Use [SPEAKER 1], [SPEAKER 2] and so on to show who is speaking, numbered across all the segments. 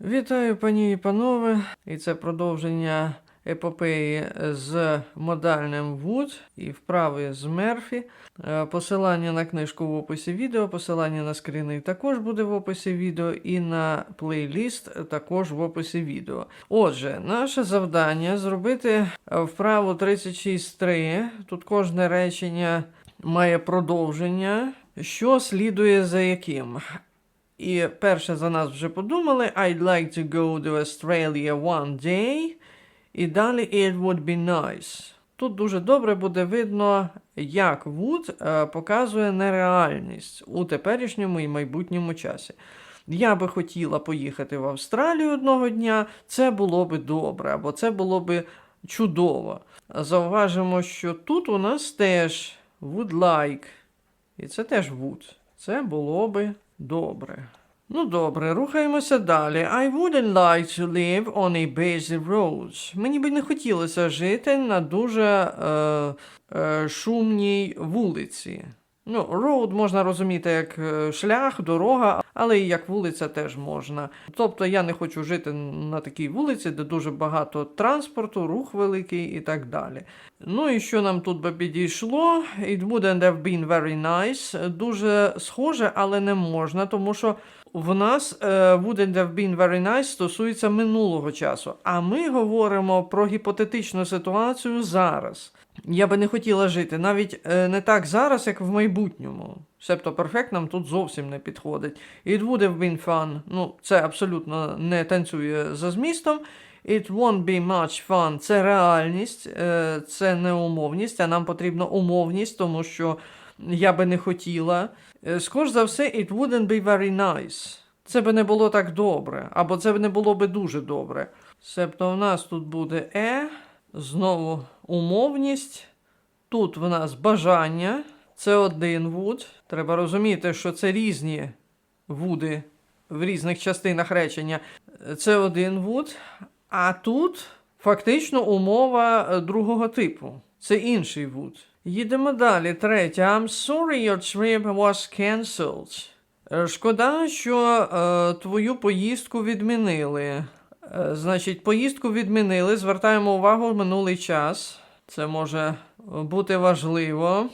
[SPEAKER 1] Вітаю, пані і панове. І це продовження епопеї з модальним Wood і вправи з Мерфі. Е, Посилання на книжку в описі відео, посилання на скріни також буде в описі відео, і на плейліст також в описі відео. Отже, наше завдання зробити е, вправу 36.3. Тут кожне речення має продовження, що слідує за яким. І перше за нас вже подумали: I'd like to go to Australia one day. І далі it would be nice. Тут дуже добре буде видно, як Would е, показує нереальність у теперішньому і майбутньому часі. Я би хотіла поїхати в Австралію одного дня, це було би добре, або це було би чудово. Зауважимо, що тут у нас теж would like, і це теж would. Це було би добре. Ну добре, рухаємося далі. I wouldn't like to live on a busy road. Мені би не хотілося жити на дуже е, е, шумній вулиці. Ну, road можна розуміти як е, шлях, дорога, але і як вулиця теж можна. Тобто я не хочу жити на такій вулиці, де дуже багато транспорту, рух великий і так далі. Ну і що нам тут би підійшло? It wouldn't have been very nice. Дуже схоже, але не можна, тому що в нас е, wouldn't have been very nice стосується минулого часу. А ми говоримо про гіпотетичну ситуацію зараз. Я би не хотіла жити навіть е, не так зараз, як в майбутньому. Себто перфект нам тут зовсім не підходить. It would have been fun. Ну, це абсолютно не танцює за змістом. It won't be much fun. Це реальність, е, це не умовність, а нам потрібна умовність, тому що я би не хотіла. Е, Скоріш за все, it wouldn't be very nice. Це би не було так добре, або це б не було би дуже добре. Себто в нас тут буде е, знову умовність. Тут в нас бажання, це один вуд. Треба розуміти, що це різні вуди в різних частинах речення. Це один вуд. А тут фактично умова е, другого типу. Це інший вуд. Їдемо далі. Третє. I'm sorry your trip was cancelled. Е, Шкода, що е, твою поїздку відмінили. Е, Значить, поїздку відмінили. Звертаємо увагу в минулий час. Це може бути важливо.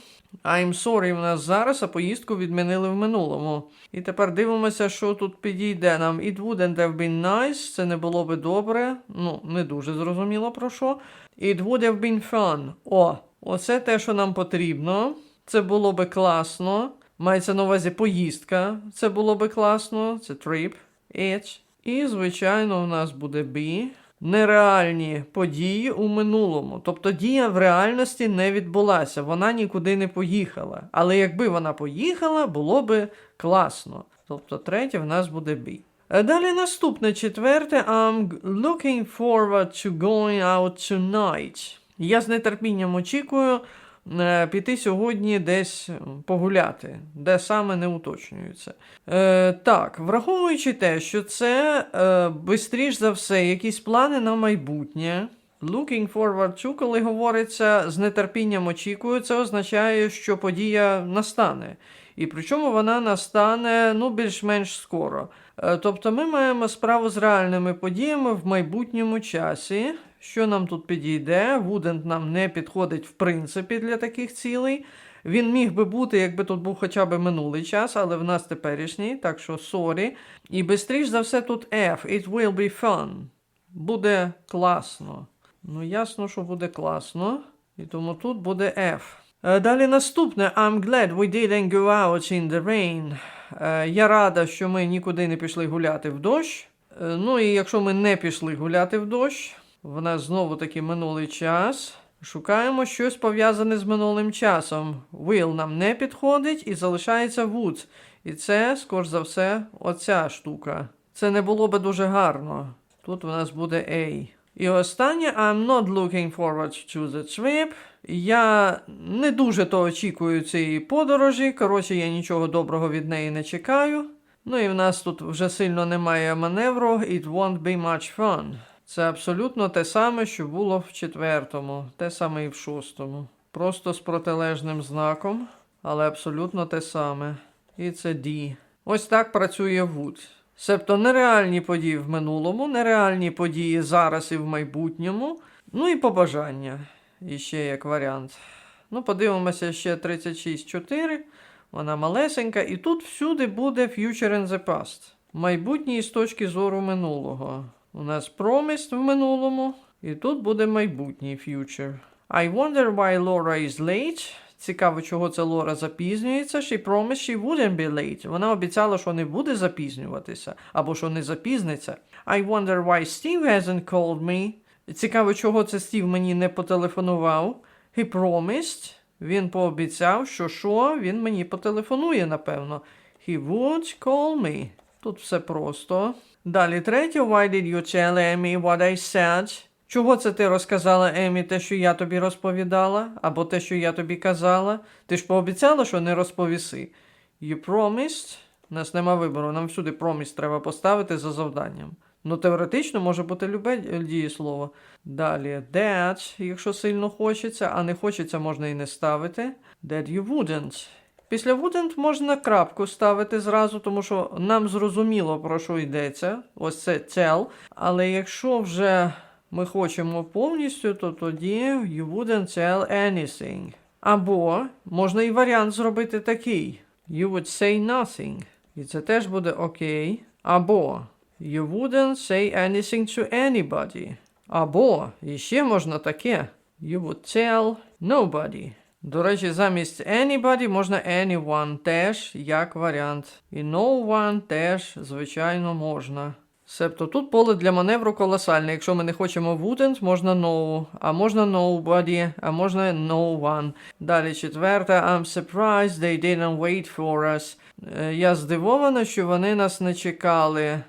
[SPEAKER 1] I'm sorry в нас зараз, а поїздку відмінили в минулому. І тепер дивимося, що тут підійде нам. It wouldn't have been nice, це не було би добре. Ну, не дуже зрозуміло про що. It would have been fun. О, оце те, що нам потрібно. Це було би класно. Мається на увазі поїздка. Це було би класно. Це trip. It. І, звичайно, у нас буде be. Нереальні події у минулому. Тобто дія в реальності не відбулася, вона нікуди не поїхала. Але якби вона поїхала, було би класно. Тобто третє в нас буде be. Е, Далі наступне четверте. I'm looking forward to going out tonight. Я з нетерпінням очікую піти сьогодні десь погуляти, де саме не уточнюється. Е, так, враховуючи те, що це е, бистріш за все якісь плани на майбутнє. Looking forward to, коли говориться з нетерпінням очікую, це означає, що подія настане. І причому вона настане ну, більш-менш скоро. Е, Тобто ми маємо справу з реальними подіями в майбутньому часі. Що нам тут підійде? Wouldn't нам не підходить в принципі для таких цілей. Він міг би бути, якби тут був хоча б минулий час, але в нас теперішній, так що sorry. І бистріш за все тут F. It will be fun. Буде класно. Ну, ясно, що буде класно. І тому тут буде F. Е, Далі наступне. I'm glad we didn't go out in the rain. Е, Я рада, що ми нікуди не пішли гуляти в дощ. Е, Ну і якщо ми не пішли гуляти в дощ, в нас знову таки минулий час. Шукаємо щось пов'язане з минулим часом. Will нам не підходить і залишається would. І це, скоріш за все, оця штука. Це не було би дуже гарно. Тут у нас буде A. І останнє I'm not looking forward to the trip. Я не дуже то очікую цієї подорожі. Коротше, я нічого доброго від неї не чекаю. Ну і в нас тут вже сильно немає маневру. It won't be much fun. Це абсолютно те саме, що було в четвертому, те саме і в шостому. Просто з протилежним знаком, але абсолютно те саме. І це D. Ось так працює Wood. Себто нереальні події в минулому, нереальні події зараз і в майбутньому, ну і побажання. І ще як варіант. Ну, подивимося ще 36.4. Вона малесенька, і тут всюди буде future in the past. Майбутнє з точки зору минулого. У нас promised в минулому, і тут буде майбутній future. I wonder why Laura is late. Цікаво, чого це Лора запізнюється. She promised she wouldn't be late. Вона обіцяла, що не буде запізнюватися, або що не запізниться. I wonder why Steve hasn't called me. Цікаво, чого це Стів мені не потелефонував. He promised. Він пообіцяв, що що, він мені потелефонує, напевно. He would call me. Тут все просто. Далі третє. Why did you tell Amy what I said? Чого це ти розказала Емі те, що я тобі розповідала, або те, що я тобі казала? Ти ж пообіцяла, що не розповіси. You promised. У нас нема вибору, нам всюди promise треба поставити за завданням. Ну, теоретично може бути любе дієслово. Далі that, якщо сильно хочеться, а не хочеться, можна і не ставити. That you wouldn't. Після wouldn't можна крапку ставити зразу, тому що нам зрозуміло, про що йдеться. Ось це tell. Але якщо вже ми хочемо повністю, то тоді you wouldn't tell anything. Або можна і варіант зробити такий: You would say nothing. І це теж буде окей. Або You wouldn't say anything to anybody. Або іще можна таке. You would tell nobody. До речі, замість anybody можна anyone теж як варіант. І no one теж, звичайно, можна. Себто тут поле для маневру колосальне. Якщо ми не хочемо wouldn't, можна no, а можна nobody, а можна no one. Далі четверта. I'm surprised they didn't wait for us. Е, Я здивована, що вони нас не чекали.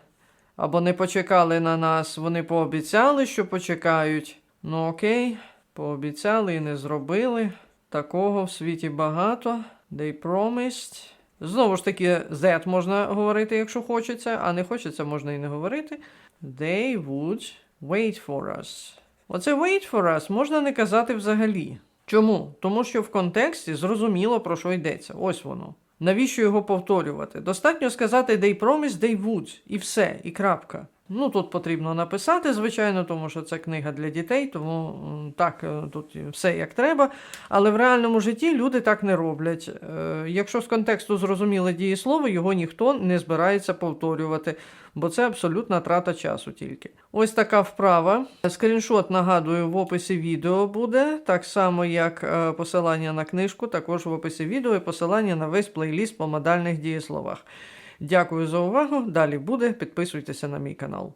[SPEAKER 1] Або не почекали на нас. Вони пообіцяли, що почекають. Ну окей, пообіцяли і не зробили. Такого в світі багато. They promised. Знову ж таки, that можна говорити, якщо хочеться, а не хочеться, можна і не говорити. They would wait for us. Оце wait for us можна не казати взагалі. Чому? Тому що в контексті зрозуміло, про що йдеться. Ось воно. Навіщо його повторювати? Достатньо сказати they promised, they would. І все, і крапка. Ну, тут потрібно написати, звичайно, тому що це книга для дітей, тому так, е, тут все як треба. Але в реальному житті люди так не роблять. Е, Якщо з контексту зрозуміле дієслово, його ніхто не збирається повторювати, бо це абсолютна трата часу тільки. Ось така вправа. Скріншот, нагадую, в описі відео буде, так само як е, посилання на книжку, також в описі відео і посилання на весь плейліст по модальних дієсловах. Дякую за увагу. Далі буде. Підписуйтеся на мій канал.